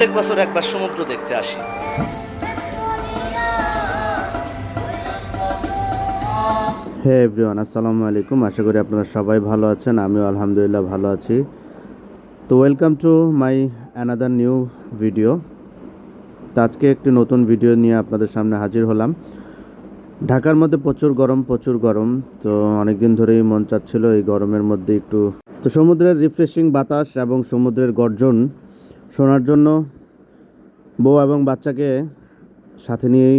প্রত্যেক বছর একবার সমুদ্র দেখতে আসি। হে এভরিওয়ান, আসসালামু আলাইকুম। আশা করি আপনারা সবাই ভালো আছেন, আমিও আলহামদুলিল্লাহ ভালো আছি। তো welcome to my another new video তো আজকে একটি নতুন ভিডিও নিয়ে আপনাদের সামনে হাজির হলাম। ঢাকার মধ্যে প্রচুর গরম প্রচুর গরম। তো অনেক দিন ধরেই মন চাচ্ছিল এই গরমের মধ্যে একটু তো সমুদ্রের রিফ্রেশিং বাতাস এবং সমুদ্রের গর্জন শোনার জন্য বউ এবং বাচ্চাকে সাথে নিয়েই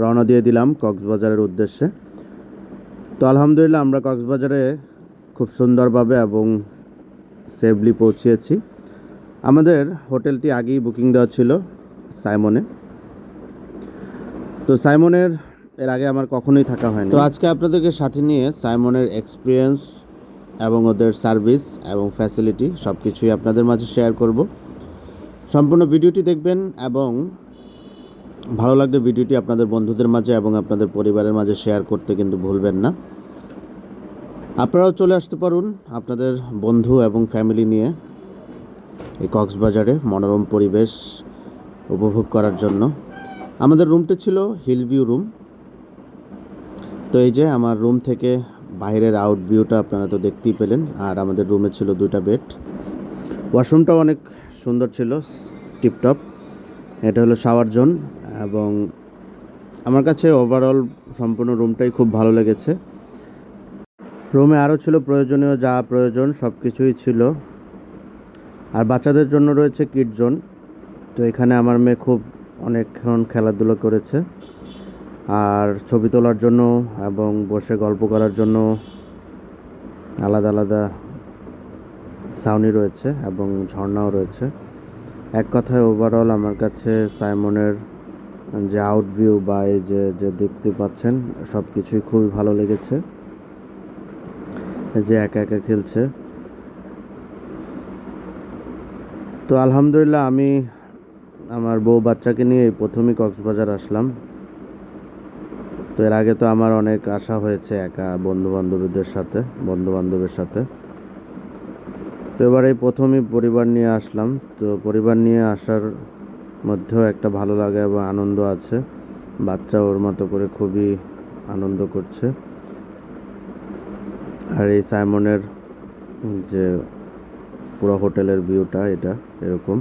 রওনা দিয়ে দিলাম কক্সবাজারের উদ্দেশ্যে। তো আলহামদুলিল্লাহ আমরা কক্সবাজারে খুব সুন্দরভাবে এবং সেফলি পৌঁছিয়েছি আমাদের হোটেলটি আগেই বুকিং দেওয়া ছিল সাইমনে। তো সাইমনের, এর আগে আমার কখনোই থাকা হয়নি। তো আজকে আপনাদেরকে সাথে নিয়ে সাইমনের এক্সপিরিয়েন্স এবং ওদের সার্ভিস এবং ফ্যাসিলিটি সব কিছুই আপনাদের মাঝে শেয়ার করব। সম্পূর্ণ ভিডিওটি দেখবেন এবং ভালো লাগলে ভিডিওটি আপনাদের বন্ধুদের মাঝে এবং আপনাদের পরিবারের মাঝে শেয়ার করতে কিন্তু ভুলবেন না। আপনারাও চলে আসতে পারুন আপনাদের বন্ধু এবং ফ্যামিলি নিয়ে এই কক্সবাজারে মনোরম পরিবেশ উপভোগ করার জন্য। আমাদের রুমটি ছিল হিল ভিউ রুম। তো এই যে আমার রুম থেকে বাইরের আউট ভিউটা আপনারা তো দেখতেই পেলেন। আর আমাদের রুমে ছিল দুটা বেড। ওয়াশরুমটাও অনেক সুন্দর ছিল টিপটপ। এটা হলো শাওয়ার জোন এবং আমার কাছে ওভারঅল সম্পূর্ণ রুমটাই খুব ভালো লেগেছে। রুমে আরও ছিল প্রয়োজনীয় যা প্রয়োজন, সব কিছুই ছিল। আর বাচ্চাদের জন্য রয়েছে কিড জোন তো এখানে আমার মেয়ে খুব অনেকক্ষণ খেলাধুলো করেছে। আর ছবি তোলার জন্য এবং বসে গল্প করার জন্য আলাদা আলাদা ছাউনি রয়েছে এবং ঝর্ণাও রয়েছে। এক কথায় ওভারঅল আমার কাছে সাইমনের যে আউট ভিউ বা এই যে যে দেখতে পাচ্ছেন সব কিছুই খুবই ভালো লেগেছে। যে একা একা খেলছে। তো আলহামদুলিল্লাহ আমি আমার বউ বাচ্চাকে নিয়ে এই প্রথমই কক্সবাজার আসলাম। তো এর আগে তো আমার অনেক আশা হয়েছে একা বন্ধু বান্ধবীদের সাথে বন্ধু বান্ধবের সাথে। তো এবারে প্রথমই পরিবার নিয়ে আসলাম। তো পরিবার নিয়ে আসার মধ্যেও একটা ভালো লাগা এবং আনন্দ আছে। বাচ্চা ওর মতো করে খুবই আনন্দ করছে। আর এই সাইমনের যে পুরো হোটেলের ভিউটা, এটা এরকম।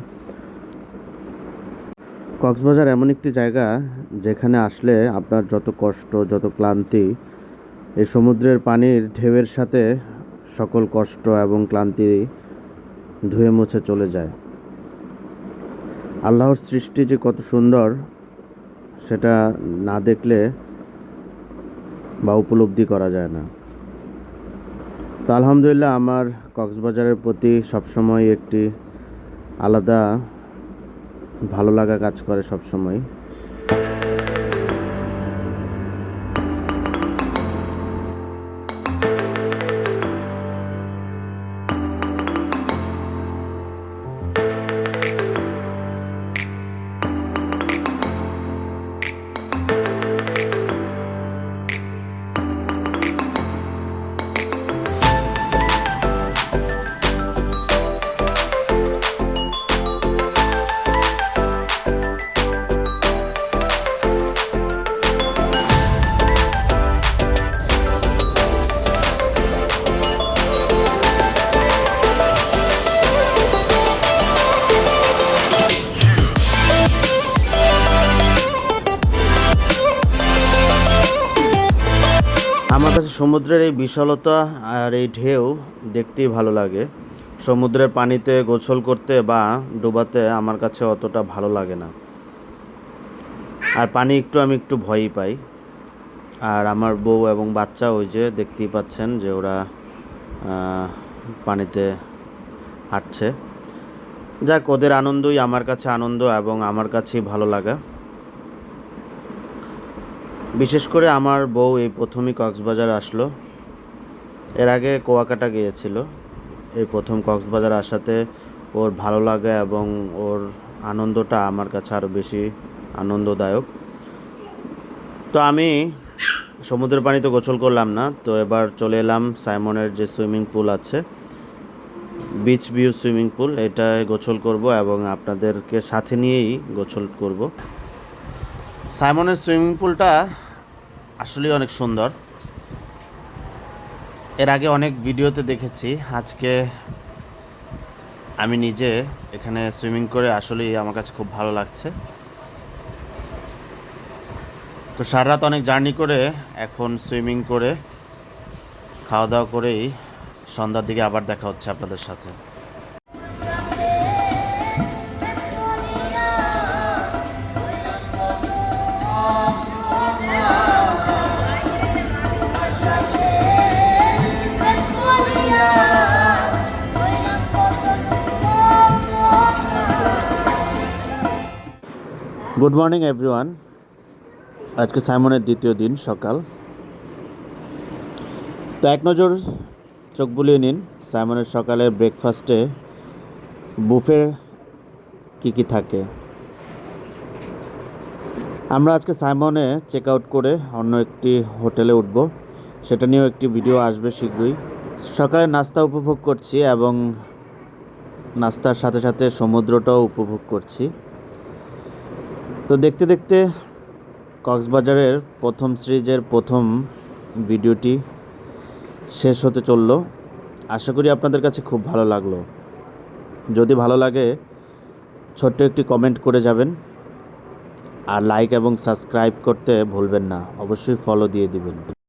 কক্সবাজার এমন একটি জায়গা যেখানে আসলে আপনার যত কষ্ট, যত ক্লান্তি, এই সমুদ্রের পানির ঢেউয়ের সাথে সকল কষ্ট এবং ক্লান্তি ধুয়ে মুছে চলে যায়। আল্লাহর সৃষ্টি যে কত সুন্দর, সেটা না দেখলে বা উপলব্ধি করা যায় না। তো আলহামদুলিল্লাহ, আমার কক্সবাজারের প্রতি সবসময় একটি আলাদা ভালো লাগা কাজ করে সবসময়। সমুদ্রের এই বিশালতা আর এই ঢেউ দেখতেই ভালো লাগে। সমুদ্রের পানিতে গোসল করতে বা ডোবাতে আমার কাছে অতটা ভালো লাগে না। আর পানি একটু আমি একটু ভয়ই পাই। আর আমার বউ এবং বাচ্চা ওই যে দেখতেই পাচ্ছেন যে ওরা পানিতে হাঁটছে। যাক, ওদের আনন্দই আমার কাছে আনন্দ এবং আমার কাছেই ভালো লাগা। বিশেষ করে আমার বউ এই প্রথমই কক্সবাজার আসলো। এর আগে কুয়াকাটা গিয়েছিল। এই প্রথম কক্সবাজার আসাতে ওর ভালো লাগে এবং ওর আনন্দটা আমার কাছে আরও বেশি আনন্দদায়ক। তো আমি সমুদ্রের পানিতে গোসল করলাম না, তো এবার চলে এলাম সাইমনের যে সুইমিং পুল আছে, বিচ ভিউ সুইমিং পুল। এটায় গোসল করব এবং আপনাদেরকে সাথে নিয়েই গোসল করব। সাইমনের সুইমিং পুলটা আসলেই অনেক সুন্দর। এর আগে অনেক ভিডিওতে দেখেছি, আজকে আমি নিজে এখানে সুইমিং করে আসলেই আমার কাছে খুব ভালো লাগছে। তো সারা রাত অনেক জার্নি করে এখন সুইমিং করে খাওয়া দাওয়া করেই সন্ধ্যার দিকে আবার দেখা হচ্ছে আপনাদের সাথে। গুড মর্নিং এভরিওয়ান আজকে সাইমনের দ্বিতীয় দিন সকাল। তো এক নজর চোখ বুলিয়ে নিন, সাইমনের সকালের ব্রেকফাস্টে বুফে কি কি থাকে? আমরা আজকে সাইমনে চেক আউট করে অন্য একটি হোটেলে উঠব। সেটা নিয়েও একটি ভিডিও আসবে শীঘ্রই। সকালে নাস্তা উপভোগ করছি এবং নাস্তার সাথে সাথে সমুদ্রটাও উপভোগ করছি। তো দেখতে দেখতে কক্সবাজারের প্রথম সিরিজের প্রথম ভিডিওটি শেষ হতে চলল। আশা করি আপনাদের কাছে খুব ভালো লাগল। যদি ভালো লাগে, ছোট্ট একটি কমেন্ট করে যাবেন। আর লাইক এবং সাবস্ক্রাইব করতে ভুলবেন না। অবশ্যই ফলো দিয়ে দিবেন।